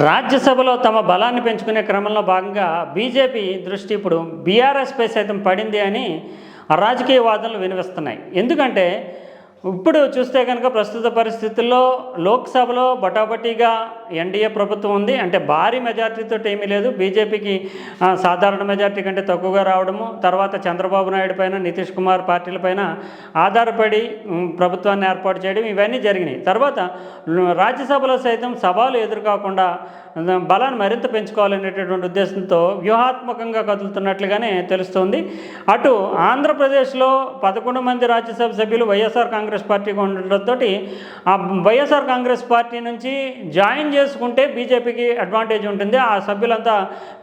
రాజ్యసభలో తమ బలాన్ని పెంచుకునే క్రమంలో భాగంగా బీజేపీ దృష్టి ఇప్పుడు బీఆర్ఎస్పై సైతం పడింది అని రాజకీయ వాదనలు వినిపిస్తున్నాయి ఎందుకంటే ఇప్పుడు చూస్తే కనుక ప్రస్తుత పరిస్థితుల్లో లోక్సభలో బటాబటీగా ఎన్డీఏ ప్రభుత్వం ఉంది అంటే భారీ మెజార్టీతో ఏమీ లేదు. బీజేపీకి సాధారణ మెజార్టీ కంటే తక్కువగా రావడము తర్వాత చంద్రబాబు నాయుడు పైన నితీష్ కుమార్ పార్టీల పైన ఆధారపడి ప్రభుత్వాన్ని ఏర్పాటు చేయడం ఇవన్నీ జరిగినాయి. తర్వాత రాజ్యసభలో సైతం సవాలు ఎదురుకాకుండా బలాన్ని మరింత పెంచుకోవాలనేటటువంటి ఉద్దేశంతో వ్యూహాత్మకంగా కదులుతున్నట్లుగానే తెలుస్తోంది. అటు ఆంధ్రప్రదేశ్లో పదకొండు మంది రాజ్యసభ సభ్యులు వైఎస్ఆర్ కాంగ్రెస్ పార్టీగా ఉండడంతో ఆ వైఎస్ఆర్ కాంగ్రెస్ పార్టీ నుంచి జాయిన్ చేసుకుంటే బీజేపీకి అడ్వాంటేజ్ ఉంటుంది. ఆ సభ్యులంతా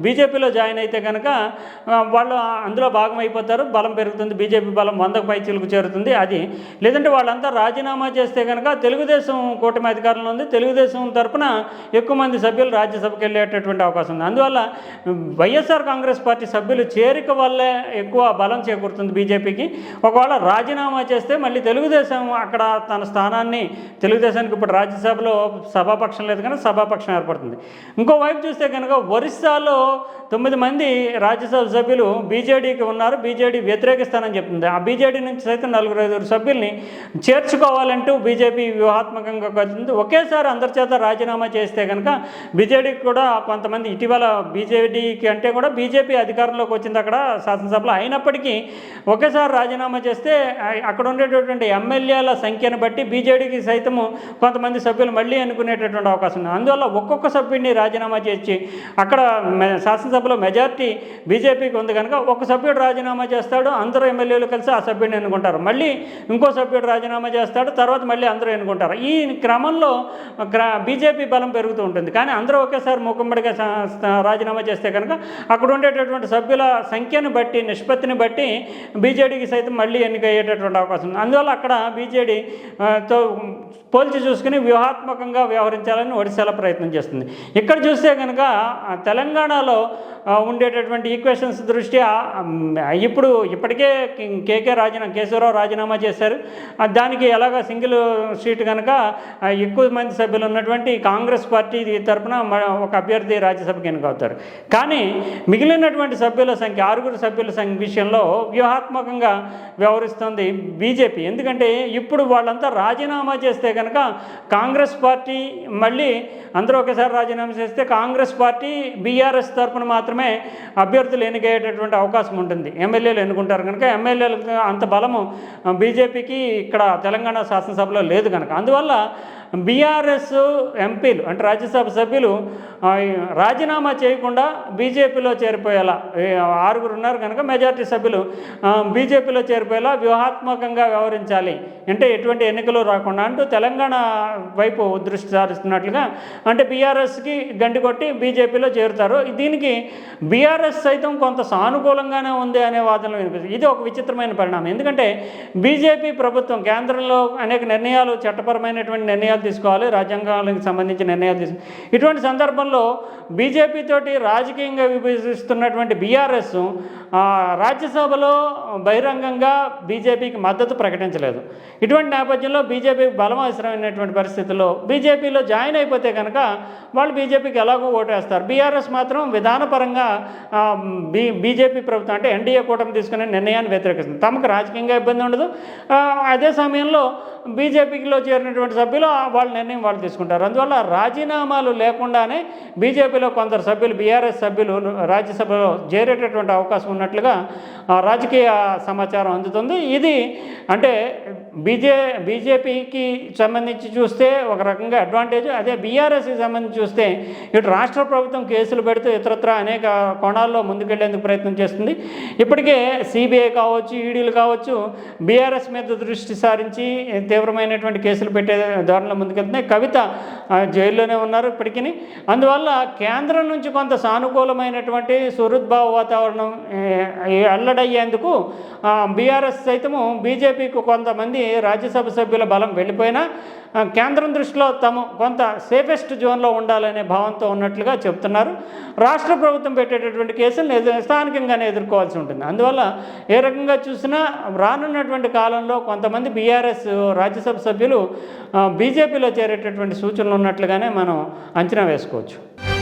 బీజేపీలో జాయిన్ అయితే కనుక వాళ్ళు అందులో భాగం అయిపోతారు. బలం పెరుగుతుంది. బీజేపీ బలం వందకు పై చిలుకు చేరుతుంది. అది లేదంటే వాళ్ళంతా రాజీనామా చేస్తే కనుక తెలుగుదేశం కూటమి అధికారంలో ఉంది. తెలుగుదేశం తరఫున ఎక్కువ మంది సభ్యులు రాజ్యసభకి వెళ్ళేటటువంటి అవకాశం ఉంది. అందువల్ల వైఎస్ఆర్ కాంగ్రెస్ పార్టీ సభ్యులు చేరిక వల్లే ఎక్కువ బలం చేకూరుతుంది బీజేపీకి. ఒకవేళ రాజీనామా చేస్తే మళ్ళీ తెలుగుదేశం అక్కడ తన స్థానాన్ని తెలుగుదేశానికి ఇప్పుడు రాజ్యసభలో సభాపక్షం లేదు కానీ సభాపక్షం ఏర్పడుతుంది. ఇంకోవైపు చూస్తే కనుక ఒరిస్సాలో తొమ్మిది మంది రాజ్యసభ సభ్యులు బీజేడీకి ఉన్నారు. బీజేడీ వ్యతిరేకిస్తానని చెప్తుంది. ఆ బీజేడీ నుంచి సైతం నలుగురు ఐదుగురు సభ్యుల్ని చేర్చుకోవాలంటూ బీజేపీ వ్యూహాత్మకంగా కదులుతుంది ఒకేసారి అందరి చేత రాజీనామా చేస్తే కనుక బీజేడీకి కూడా కొంతమంది ఇటీవల బీజేడీకి అంటే కూడా బీజేపీ అధికారంలోకి వచ్చింది అక్కడ శాసనసభలో. అయినప్పటికీ ఒకేసారి రాజీనామా చేస్తే అక్కడ ఉండేటటువంటి ఎమ్మెల్యేల సంఖ్యను బట్టి బీజేడీకి సైతము కొంతమంది సభ్యులు మళ్ళీ ఎన్నుకునేటటువంటి అవకాశం ఉంది అందువల్ల ఒక్కొక్క సభ్యుడిని రాజీనామా చేసి అక్కడ శాసనసభలో మెజార్టీ బీజేపీకి ఉంది కనుక ఒక సభ్యుడు రాజీనామా చేస్తాడు అందరూ ఎమ్మెల్యేలు కలిసి ఆ సభ్యుడిని ఎన్నుకుంటారు. మళ్ళీ ఇంకో సభ్యుడు రాజీనామా చేస్తాడు తర్వాత మళ్ళీ అందరూ ఎన్నుకుంటారు. ఈ క్రమంలో బీజేపీ బలం పెరుగుతూ ఉంటుంది. కానీ అందరూ ఒకేసారి మూకుమ్మడిగా రాజీనామా చేస్తే కనుక అక్కడ ఉండేటటువంటి సభ్యుల సంఖ్యను బట్టి నిష్పత్తిని బట్టి బీజేడీకి సైతం మళ్ళీ ఎన్నికయ్యేటటువంటి అవకాశం ఉంది. అందువల్ల అక్కడ బీజేడీ తో పోల్చి చూసుకుని వ్యూహాత్మకంగా వ్యవహరించాలని చాలా ప్రయత్నం చేస్తుంది. ఇక్కడ చూస్తే కనుక ఆ, తెలంగాణలో ఉండేటటువంటి ఈక్వేషన్స్ దృష్ట్యా ఇప్పుడు ఇప్పటికే కేకే రాజీనామా కేశవరావు రాజీనామా చేశారు. దానికి ఎలాగ సింగిల్ సీట్ కనుక ఎక్కువ మంది సభ్యులు ఉన్నటువంటి కాంగ్రెస్ పార్టీ తరపున ఒక అభ్యర్థి రాజ్యసభకి ఎన్నికవుతారు. కానీ మిగిలినటువంటి సభ్యుల సంఖ్య ఆరుగురు సభ్యుల సంఖ్య విషయంలో వ్యూహాత్మకంగా వ్యవహరిస్తుంది బీజేపీ. ఎందుకంటే ఇప్పుడు వాళ్ళంతా రాజీనామా చేస్తే కనుక కాంగ్రెస్ పార్టీ మళ్ళీ అందరూ ఒకసారి రాజీనామా చేస్తే కాంగ్రెస్ పార్టీ బీఆర్ఎస్ తరపున మాత్రమే అభ్యర్థులు ఎన్నికయ్యేటటువంటి అవకాశం ఉంటుంది. ఎమ్మెల్యేలు ఎన్నుకుంటారు కనుక ఎమ్మెల్యేలకు అంత బలము బీజేపీకి ఇక్కడ తెలంగాణ శాసనసభలో లేదు కనుక. అందువల్ల బీఆర్ఎస్ ఎంపీలు అంటే రాజ్యసభ సభ్యులు రాజీనామా చేయకుండా బీజేపీలో చేరిపోయేలా ఆరుగురు ఉన్నారు కనుక మెజార్టీ సభ్యులు బీజేపీలో చేరిపోయేలా వ్యూహాత్మకంగా వ్యవహరించాలి. అంటే ఎటువంటి ఎన్నికలు రాకుండా అంటూ తెలంగాణ వైపు దృష్టి సారిస్తున్నట్లుగా అంటే బీఆర్ఎస్కి గండి కొట్టి బీజేపీలో చేరుతారు. దీనికి బీఆర్ఎస్ సైతం కొంత సానుకూలంగానే ఉంది అనే వాదనలు వినిపిస్తుంది ఇది ఒక విచిత్రమైన పరిణామం. ఎందుకంటే బీజేపీ ప్రభుత్వం కేంద్రంలో అనేక నిర్ణయాలు చట్టపరమైనటువంటి నిర్ణయాలు తీసుకోవాలి రాజ్యాంగాలకు సంబంధించిన నిర్ణయాలు తీసు ఇటువంటి సందర్భంలో బీజేపీ తోటి రాజకీయంగా విభజిస్తున్నటువంటి బీఆర్ఎస్ రాజ్యసభలో బహిరంగంగా బీజేపీకి మద్దతు ప్రకటించలేదు. ఇటువంటి నేపథ్యంలో బీజేపీకి బలం అవసరమైనటువంటి పరిస్థితుల్లో బీజేపీలో జాయిన్ అయిపోతే కనుక వాళ్ళు బీజేపీకి ఎలాగో ఓటేస్తారు. బీఆర్ఎస్ మాత్రం విధానపరంగా బీ బీజేపీ ప్రభుత్వం అంటే ఎన్డీఏ కూటమి తీసుకునే నిర్ణయాన్ని వ్యతిరేకిస్తుంది. తమకు రాజకీయంగా ఇబ్బంది ఉండదు. అదే సమయంలో బీజేపీలో చేరినటువంటి సభ్యులు వాళ్ళ నిర్ణయం వాళ్ళు తీసుకుంటారు. అందువల్ల రాజీనామాలు లేకుండానే బీజేపీలో కొందరు సభ్యులు బీఆర్ఎస్ సభ్యులు రాజ్యసభలో చేరేటటువంటి అవకాశం ఉన్నట్లుగా ఆ, రాజకీయ సమాచారం అందుతుంది. ఇది అంటే బీజే బీజేపీకి సంబంధించి చూస్తే ఒక రకంగా అడ్వాంటేజ్ అదే బీఆర్ఎస్కి సంబంధించి చూస్తే ఇటు రాష్ట్ర ప్రభుత్వం కేసులు పెడుతూ ఇతరత్ర అనేక కోణాల్లో ముందుకెళ్ళేందుకు ప్రయత్నం చేస్తుంది. ఇప్పటికే సిబిఐ కావచ్చు ఈడీలు కావచ్చు బీఆర్ఎస్ మీద దృష్టి సారించి తీవ్రమైనటువంటి కేసులు పెట్టే ధోరణిలో ముందుకెళ్తున్నాయి. కవిత ఆ, జైల్లోనే ఉన్నారు ఇప్పటికీ అందువల్ల అందువల్ల కేంద్రం నుంచి కొంత సానుకూలమైనటువంటి సుహృద్భావ వాతావరణం అల్లడయ్యేందుకు బీఆర్ఎస్ సైతము బీజేపీకి కొంతమంది రాజ్యసభ సభ్యుల బలం వెళ్ళిపోయినా కేంద్రం దృష్టిలో తాము కొంత సేఫెస్ట్ జోన్లో ఉండాలనే భావంతో ఉన్నట్లుగా చెప్తున్నారు. రాష్ట్ర ప్రభుత్వం పెట్టేటటువంటి కేసులను స్థానికంగానే ఎదుర్కోవాల్సి ఉంటుంది. అందువల్ల ఏ రకంగా చూసినా రానున్నటువంటి కాలంలో కొంతమంది బీఆర్ఎస్ రాజ్యసభ సభ్యులు బీజేపీలో చేరేటటువంటి సూచనలు ఉన్నట్లుగానే మనం అంచనా వేసుకోవచ్చు. episódio.